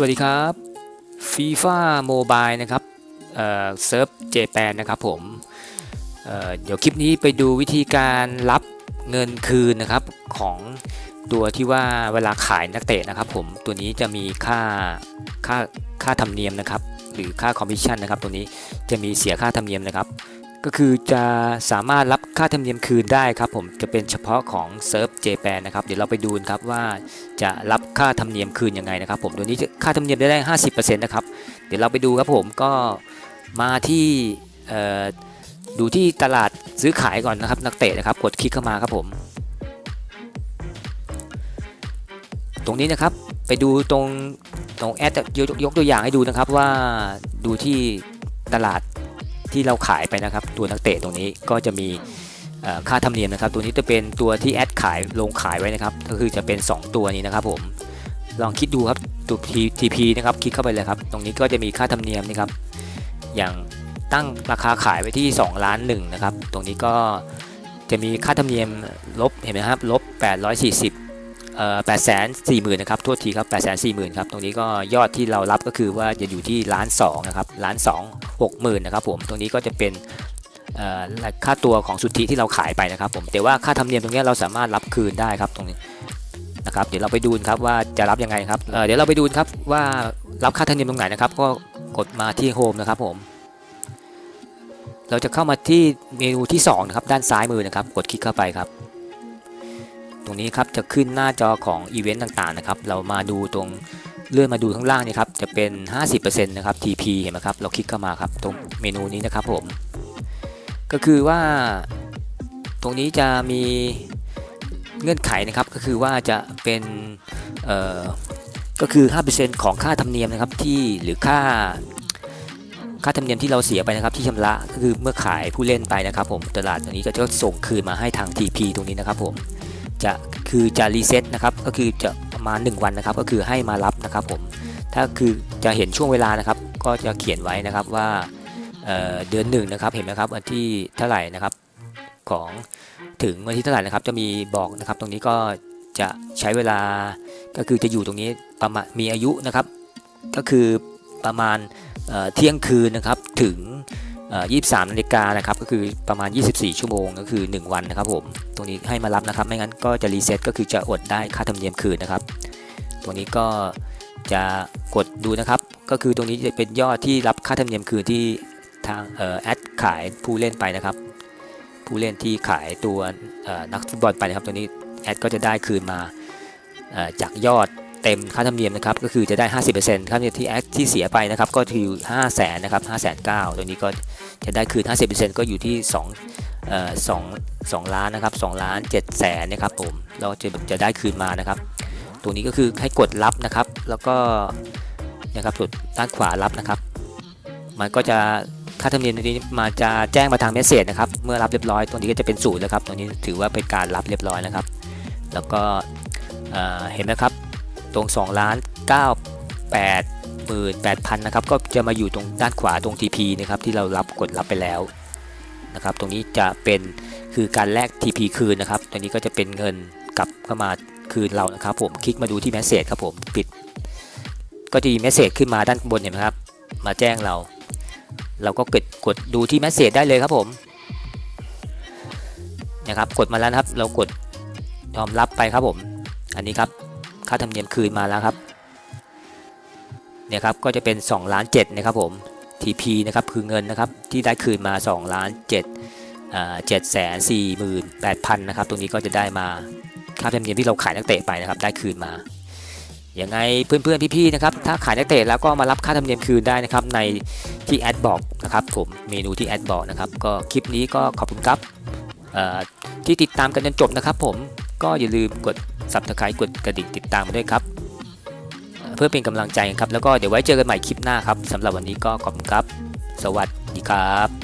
วัสดีครับฟีฟ่าโมบายนะครับเซิร์ฟเจแปนนะครับผมเเดี๋ยวคลิปนี้ไปดูวิธีการรับเงินคืนนะครับของตัวที่ว่าเวลาขายนักเตะนะครับผมตัวนี้จะมีค่าค่าค่าธรรมเนียมนะครับ หรือค่าคอมมิชชั่นนะครับตัวนี้จะมีเสียค่าธรรมเนียมนะครับ ก็คือจะสามารถรับค่าธรรมเนียมคืนได้ครับผมจะเป็นเฉพาะของเซิร์ฟเจแปนนะครับเดี๋ยวเราไปดูนครับว่าจะรับค่าธรรมเนียมคืนยังไงนะครับผมตัวนี้จะค่าธรรมเนียมได้ได้50%นะครับเดี๋ยวเราไปดูครับผมก็มาที่ดูที่ตลาดซื้อขายก่อนนะครับนักเตะนะครับกดคลิกเข้ามาครับผม ตรงนี้นะครับไปดูตรงตรงแอดยกตัวอย่างให้ดูนะครับว่าดูที่ตลาด ที่เราขายไปนะครับ ตัวนักเตะตรงนี้ก็จะมีค่าธรรมเนียมนะครับ ตัวนี้จะเป็นตัวที่แอดขายลงขายไว้นะครับ ก็คือจะเป็น 2 ตัวนี้นะครับ ผมลองคิดดูครับตัว TP นะครับคลิกเข้าไปเลยครับ ตรงนี้ก็จะมีค่าธรรมเนียมนะครับ อย่างตั้งราคาขายไว้ที่ 2 ล้านหนึ่งนะครับ ตรงนี้ก็จะมีค่าธรรมเนียมลบเห็นไหมครับลบ840เอ่อ แปดแสนสี่หมื่นนะครับ โทษทีครับแปดแสนสี่หมื่นครับ ตรงนี้ก็ยอดที่เรารับก็คือว่าจะอยู่ที่ล้านสองนะครับ ล้านสองหกหมื่นนะครับผม ตรงนี้ก็จะเป็นค่าตัวของสุทธิที่เราขายไปนะครับผม แต่ว่าค่าธรรมเนียมตรงนี้เราสามารถรับคืนได้ครับตรงนี้นะครับ เดี๋ยวเราไปดูครับว่าจะรับยังไงครับเเดี๋ยวเราไปดูครับว่ารับค่าธรรมเนียมตรงไหนนะครับ ก็กดมาที่โฮมนะครับผม เราจะเข้ามาที่เมนูที่สองนะครับด้านซ้ายมือนะครับ กดคลิกเข้าไปครับ ตรงนี้ครับจะขึ้นหน้าจอของอีเวนต์ต่างๆนะครับ เรามาดูตรงเลื่อนมาดูข้างล่างนี่ครับจะเป็น 50%นะครับ TP เห็นไหมครับ เราคลิกเข้ามาครับตรงเมนูนี้นะครับผม ก็คือว่าตรงนี้จะมีเงื่อนไขนะครับก็คือว่าจะเป็นเอ่อก็คือ 5%ของค่าธรรมเนียมนะครับที่หรือค่าค่าธรรมเนียมที่เราเสียไปนะครับที่ชำระก็คือเมื่อขายผู้เล่นไปนะครับ ผมตลาดตัวนี้ก็จะส่งคืนมาให้ทาง TP ตรงนี้นะครับผม จะคือจะรีเซ็ตนะครับก็คือจะประมาณ 1 วันนะครับ ก็คือให้มารับนะครับผมถ้าคือจะเห็นช่วงเวลานะครับ ก็จะเขียนไว้นะครับว่าเเดือนหนึ่งนะครับเห็นไหมครับวันที่เท่าไหร่นะครับของถึงวันที่เท่าไหร่นะครับ จะมีบอกนะครับ ตรงนี้ก็จะใช้เวลาก็คือจะอยู่ตรงนี้ประมาณมีอายุนะครับ ก็คือประมาณเเที่ยงคืนนะครับถึง 23นาฬิกานะครับก็คือประมาณ 24 ชั่วโมงก็คือ 1 วันนะครับผมตรงนี้ให้มารับนะครับ ไม่งั้นก็จะรีเซ็ตก็คือจะอดได้ค่าธรรมเนียมคืนนะครับ ตรงนี้ก็จะกดดูนะครับ ก็คือตรงนี้จะเป็นยอดที่รับค่าธรรมเนียมคืนที่ทางเอ่อแอดขายผู้เล่นไปนะครับ ผู้เล่นที่ขายตัวนักฟุตบอลไปนะครับ ตัวนี้แอดก็จะได้คืนมาจากยอด เต็มค่าธรรมเนียมนะครับก็คือจะได้ 50%ค่าธรรมเนียมที่แอดที่เสียไปนะครับก็คือ5 0 0แสนนะครับ5 9 0 0 0ตัวนี้ก็จะได้คืน 50%ก็อยู่ที่2เอ่อ2 2ล้านนะครับ2ล้าน7แสนนะครับผมเราจะจะได้คืนมานะครับ ตรงนี้ก็คือให้กดรับนะครับ แล้วก็นะครับกดด้านขวารับนะครับ มันก็จะค่าธรรมเนียมตรงนี้มาจะแจ้งมาทางเมสเซจนะครับเมื่อรับเรียบร้อยตรงนี้ก็จะเป็นศูนย์แล้วครับตรงนี้ถือว่าเป็นการรับเรียบร้อยนะครับ แล้วก็เห็นไหมครับ ตรง2ล้าน9 8หมื่น8พันนะครับก็จะมาอยู่ตรงด้านขวาตรง TP นะครับที่เรารับกดรับไปแล้วนะครับตรงนี้จะเป็นคือการแลก TP คืนนะครับตรงนี้ก็จะเป็นเงินกลับเข้ามาคืนเรานะครับ ผมคลิกมาดูที่ Message ครับผมปิด ก็จะมี Message ขึ้นมาด้านบนเห็นไหมครับ มาแจ้งเรา เราก็กดกดดูที่ Message ได้เลยครับผมนะครับกดมาแล้วครับ เรากดยอมรับไปครับผม อันนี้ครับ ค่าธรรมเนียมคืนมาแล้วครับเนี่ยครับก็จะเป็น2ล้าน7นะครับผม TP นะครับคือเงินนะครับที่ได้คืนมา2ล้าน7อ่า7แสน4หมื่น8พันนะครับตรงนี้ก็จะได้มาค่าธรรมเนียมที่เราขายนักเตะไปนะครับได้คืนมาอย่างไงเพื่อนๆพี่ๆนะครับถ้าขายนักเตะแล้วก็มารับค่าธรรมเนียมคืนได้นะครับในที่แอดบอกนะครับผมเมนูที่แอดบอกนะครับก็คลิปนี้ก็ขอบคุณครับที่ติดตามกันจนจบนะครับผม ก็อย่าลืมกด subscribe กดกระดิ่งติดตามมาด้วยครับ เพื่อเป็นกำลังใจครับ แล้วก็เดี๋ยวไว้เจอกันใหม่คลิปหน้าครับสำหรับวันนี้ก็ขอบคุณครับ สวัสดีครับ